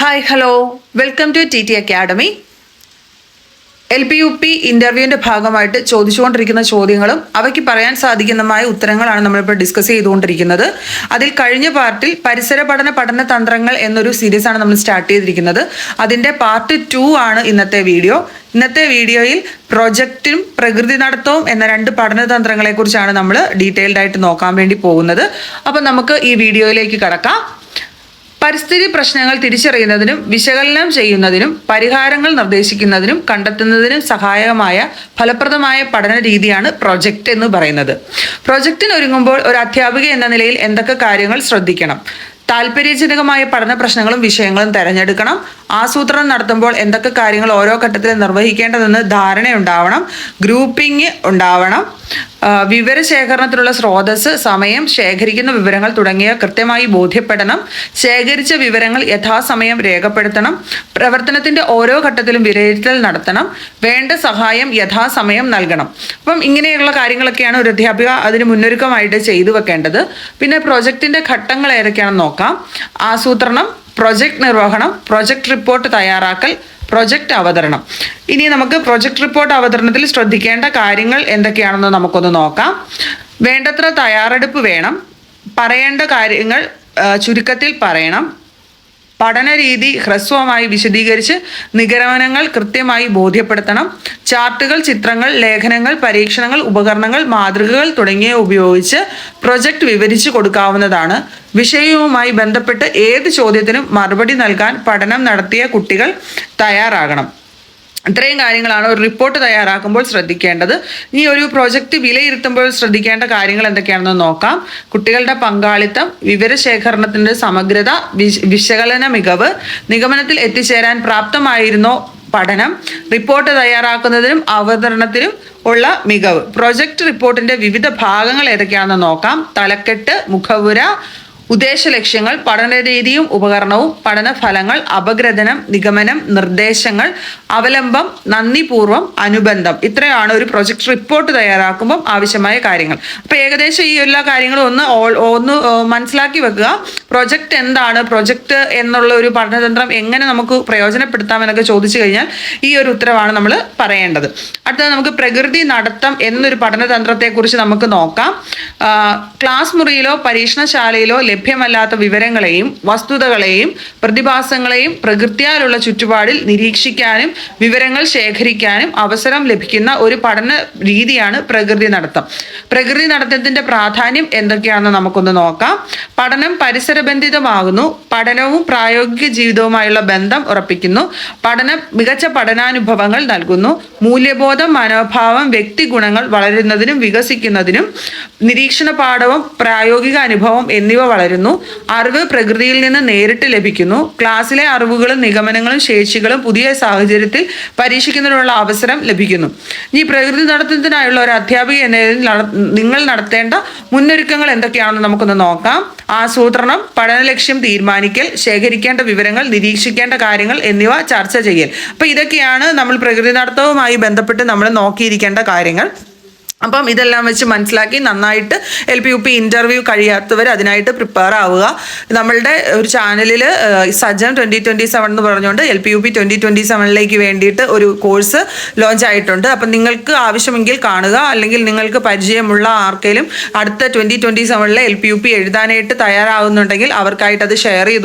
Hi hello welcome to T T academy L P U P ഇന്റർവ്യൂവിന്റെ ഭാഗമായിട്ട് ചോദിച്ചുകൊണ്ടിരിക്കുന്ന ചോദ്യങ്ങളും അവയ്ക്ക് പറയാൻ സാധിക്കുന്നതുമായ ഉത്തരങ്ങളാണ് നമ്മളിപ്പോൾ ഡിസ്കസ് ചെയ്തുകൊണ്ടിരിക്കുന്നത്. അതിൽ കഴിഞ്ഞ പാർട്ടിൽ പരിസര പഠന പഠന തന്ത്രങ്ങൾ എന്നൊരു ആണ് നമ്മൾ സ്റ്റാർട്ട് ചെയ്തിരിക്കുന്നത്. അതിന്റെ പാർട്ട് ടു ആണ് ഇന്നത്തെ വീഡിയോ ഇന്നത്തെ വീഡിയോയിൽ പ്രൊജക്റ്റും പ്രകൃതി നടത്തവും എന്ന രണ്ട് പഠന തന്ത്രങ്ങളെക്കുറിച്ചാണ് നമ്മൾ ഡീറ്റെയിൽഡ് ആയിട്ട് നോക്കാൻ വേണ്ടി പോകുന്നത്. അപ്പം നമുക്ക് ഈ വീഡിയോയിലേക്ക് കടക്കാം. പരിസ്ഥിതി പ്രശ്നങ്ങൾ തിരിച്ചറിയുന്നതിനും വിശകലനം ചെയ്യുന്നതിനും പരിഹാരങ്ങൾ നിർദ്ദേശിക്കുന്നതിനും കണ്ടെത്തുന്നതിനും സഹായകമായ ഫലപ്രദമായ പഠന രീതിയാണ് പ്രൊജക്റ്റ് എന്ന് പറയുന്നത്. പ്രൊജക്റ്റിന് ഒരുങ്ങുമ്പോൾ ഒരു അധ്യാപിക എന്ന നിലയിൽ എന്തൊക്കെ കാര്യങ്ങൾ ശ്രദ്ധിക്കണം? താല്പര്യജനകമായ പഠന പ്രശ്നങ്ങളും വിഷയങ്ങളും തിരഞ്ഞെടുക്കണം. ആസൂത്രണം നടത്തുമ്പോൾ എന്തൊക്കെ കാര്യങ്ങൾ ഓരോ ഘട്ടത്തിലും നിർവഹിക്കേണ്ടതെന്ന് ധാരണയുണ്ടാവണം ഗ്രൂപ്പിംഗ് ഉണ്ടാവണം വിവരശേഖരണത്തിനുള്ള സ്രോതസ് സമയം ശേഖരിക്കുന്ന വിവരങ്ങൾ തുടങ്ങിയ കൃത്യമായി ബോധ്യപ്പെടണം ശേഖരിച്ച വിവരങ്ങൾ യഥാസമയം രേഖപ്പെടുത്തണം പ്രവർത്തനത്തിന്റെ ഓരോ ഘട്ടത്തിലും വിലയിരുത്തൽ നടത്തണം വേണ്ട സഹായം യഥാസമയം നൽകണം. അപ്പം ഇങ്ങനെയുള്ള കാര്യങ്ങളൊക്കെയാണ് ഒരു അധ്യാപിക അതിന് മുന്നൊരുക്കമായിട്ട് ചെയ്തു വെക്കേണ്ടത്. പിന്നെ പ്രൊജക്ടിന്റെ ഘട്ടങ്ങൾ ഏതൊക്കെയാണെന്ന് നോക്കാം. ആസൂത്രണം പ്രൊജക്ട് നിർവഹണം പ്രൊജക്ട് റിപ്പോർട്ട് തയ്യാറാക്കൽ പ്രൊജക്ട് അവതരണം. ഇനി നമുക്ക് പ്രൊജക്ട് റിപ്പോർട്ട് അവതരണത്തിൽ ശ്രദ്ധിക്കേണ്ട കാര്യങ്ങൾ എന്തൊക്കെയാണെന്ന് നമുക്കൊന്ന് നോക്കാം. വേണ്ടത്ര തയ്യാറെടുപ്പ് വേണം. പറയേണ്ട കാര്യങ്ങൾ ചുരുക്കത്തിൽ പറയണം. പഠനരീതി ഹ്രസ്വമായി വിശദീകരിച്ച് നിഗമനങ്ങൾ കൃത്യമായി ബോധ്യപ്പെടുത്തണം. ചാർട്ടുകൾ ചിത്രങ്ങൾ ലേഖനങ്ങൾ പരീക്ഷണങ്ങൾ ഉപകരണങ്ങൾ മാതൃകകൾ തുടങ്ങിയവ ഉപയോഗിച്ച് പ്രൊജക്ട് വിവരിച്ചു കൊടുക്കാവുന്നതാണ്. വിഷയവുമായി ബന്ധപ്പെട്ട് ഏത് ചോദ്യത്തിനും മറുപടി നൽകാൻ പഠനം നടത്തിയ കുട്ടികൾ തയ്യാറാകണം. ഇത്രയും കാര്യങ്ങളാണ് ഒരു റിപ്പോർട്ട് തയ്യാറാക്കുമ്പോൾ ശ്രദ്ധിക്കേണ്ടത്. ഇനി ഒരു പ്രോജക്റ്റ് വിലയിരുത്തുമ്പോൾ ശ്രദ്ധിക്കേണ്ട കാര്യങ്ങൾ എന്തൊക്കെയാണെന്ന് നോക്കാം. കുട്ടികളുടെ പങ്കാളിത്തം വിവരശേഖരണത്തിന്റെ സമഗ്രത വിശകലന മികവ് നിഗമനത്തിൽ എത്തിച്ചേരാൻ പ്രാപ്തമായിരുന്നോ പഠനം റിപ്പോർട്ട് തയ്യാറാക്കുന്നതിനും അവതരണത്തിനും ഉള്ള മികവ്. പ്രോജക്റ്റ് റിപ്പോർട്ടിന്റെ വിവിധ ഭാഗങ്ങൾ ഏതൊക്കെയാണെന്ന് നോക്കാം. തലക്കെട്ട് മുഖവുര ഉദ്ദേശ ലക്ഷ്യങ്ങൾ പഠനരീതിയും ഉപകരണവും പഠനഫലങ്ങൾ അപഗ്രഥനം നിഗമനം നിർദ്ദേശങ്ങൾ അവലംബം നന്ദിപൂർവം അനുബന്ധം. ഇത്രയാണ് ഒരു പ്രൊജക്ട് റിപ്പോർട്ട് തയ്യാറാക്കുമ്പം ആവശ്യമായ കാര്യങ്ങൾ. അപ്പോൾ ഏകദേശം ഈ എല്ലാ കാര്യങ്ങളും ഒന്ന് ഒന്ന് മനസ്സിലാക്കി വെക്കുക. പ്രൊജക്ട് എന്താണ്? പ്രൊജക്ട് എന്നുള്ള ഒരു പഠനതന്ത്രം എങ്ങനെ നമുക്ക് പ്രയോജനപ്പെടുത്താം എന്നൊക്കെ ചോദിച്ചു കഴിഞ്ഞാൽ ഈ ഒരു ഉത്തരവാണ് നമ്മൾ പറയേണ്ടത്. അടുത്തത് നമുക്ക് പ്രകൃതി നടത്തം എന്നൊരു പഠനതന്ത്രത്തെക്കുറിച്ച് നമുക്ക് നോക്കാം. ക്ലാസ് മുറിയിലോ പരീക്ഷണശാലയിലോ ലഭ്യമല്ലാത്ത വിവരങ്ങളെയും വസ്തുതകളെയും പ്രതിഭാസങ്ങളെയും പ്രകൃതിയാലുള്ള ചുറ്റുപാടിൽ നിരീക്ഷിക്കാനും വിവരങ്ങൾ ശേഖരിക്കാനും അവസരം ലഭിക്കുന്ന ഒരു പഠന രീതിയാണ് പ്രകൃതി നടത്തം. പ്രകൃതി നടത്തത്തിന്റെ പ്രാധാന്യം എന്തൊക്കെയാണെന്ന് നമുക്കൊന്ന് നോക്കാം. പഠനം പരിസരബന്ധിതമാകുന്നു. പഠനവും പ്രായോഗിക ജീവിതവുമായുള്ള ബന്ധം ഉറപ്പിക്കുന്നു. പഠനം മികച്ച പഠനാനുഭവങ്ങൾ നൽകുന്നു. മൂല്യബോധം മനോഭാവം വ്യക്തി ഗുണങ്ങൾ വളരുന്നതിനും വികസിക്കുന്നതിനും നിരീക്ഷണ പാഠവും പ്രായോഗിക അനുഭവം എന്നിവ വളരും വളരുന്നു അറിവ് പ്രകൃതിയിൽ നിന്ന് നേരിട്ട് ലഭിക്കുന്നു. ക്ലാസ്സിലെ അറിവുകളും നിഗമനങ്ങളും ശേഷികളും പുതിയ സാഹചര്യത്തിൽ പരീക്ഷിക്കുന്നതിനുള്ള അവസരം ലഭിക്കുന്നു. ഈ പ്രകൃതി നടത്തുന്നതിനായുള്ള ഒരു അധ്യാപിക എന്നതിൽ നിങ്ങൾ നടത്തേണ്ട മുന്നൊരുക്കങ്ങൾ എന്തൊക്കെയാണെന്ന് നമുക്കൊന്ന് നോക്കാം. ആസൂത്രണം പഠന ലക്ഷ്യം തീരുമാനിക്കൽ ശേഖരിക്കേണ്ട വിവരങ്ങൾ നിരീക്ഷിക്കേണ്ട കാര്യങ്ങൾ എന്നിവ ചർച്ച ചെയ്യൽ. അപ്പൊ ഇതൊക്കെയാണ് നമ്മൾ പ്രകൃതി നടത്തവുമായി ബന്ധപ്പെട്ട് നമ്മൾ നോക്കിയിരിക്കേണ്ട കാര്യങ്ങൾ. അപ്പം ഇതെല്ലാം വെച്ച് മനസ്സിലാക്കി നന്നായിട്ട് L P U P interview കഴിയാത്തവർ അതിനായിട്ട് പ്രിപ്പയർ ആവുക. നമ്മളുടെ ഒരു ചാനലിൽ സജൻ ട്വന്റി ട്വന്റി സെവൻ എന്ന് പറഞ്ഞുകൊണ്ട് L P U P twenty twenty സെവനിലേക്ക് വേണ്ടിയിട്ട് ഒരു കോഴ്സ് ലോഞ്ച് ആയിട്ടുണ്ട്. അപ്പം നിങ്ങൾക്ക് ആവശ്യമെങ്കിൽ കാണുക. അല്ലെങ്കിൽ നിങ്ങൾക്ക് പരിചയമുള്ള ആർക്കെങ്കിലും അടുത്ത ട്വന്റി ട്വന്റി സെവനിലെ എൽ പി യു പി എഴുതാനായിട്ട് തയ്യാറാവുന്നുണ്ടെങ്കിൽ അവർക്കായിട്ട് അത് ഷെയർ ചെയ്തു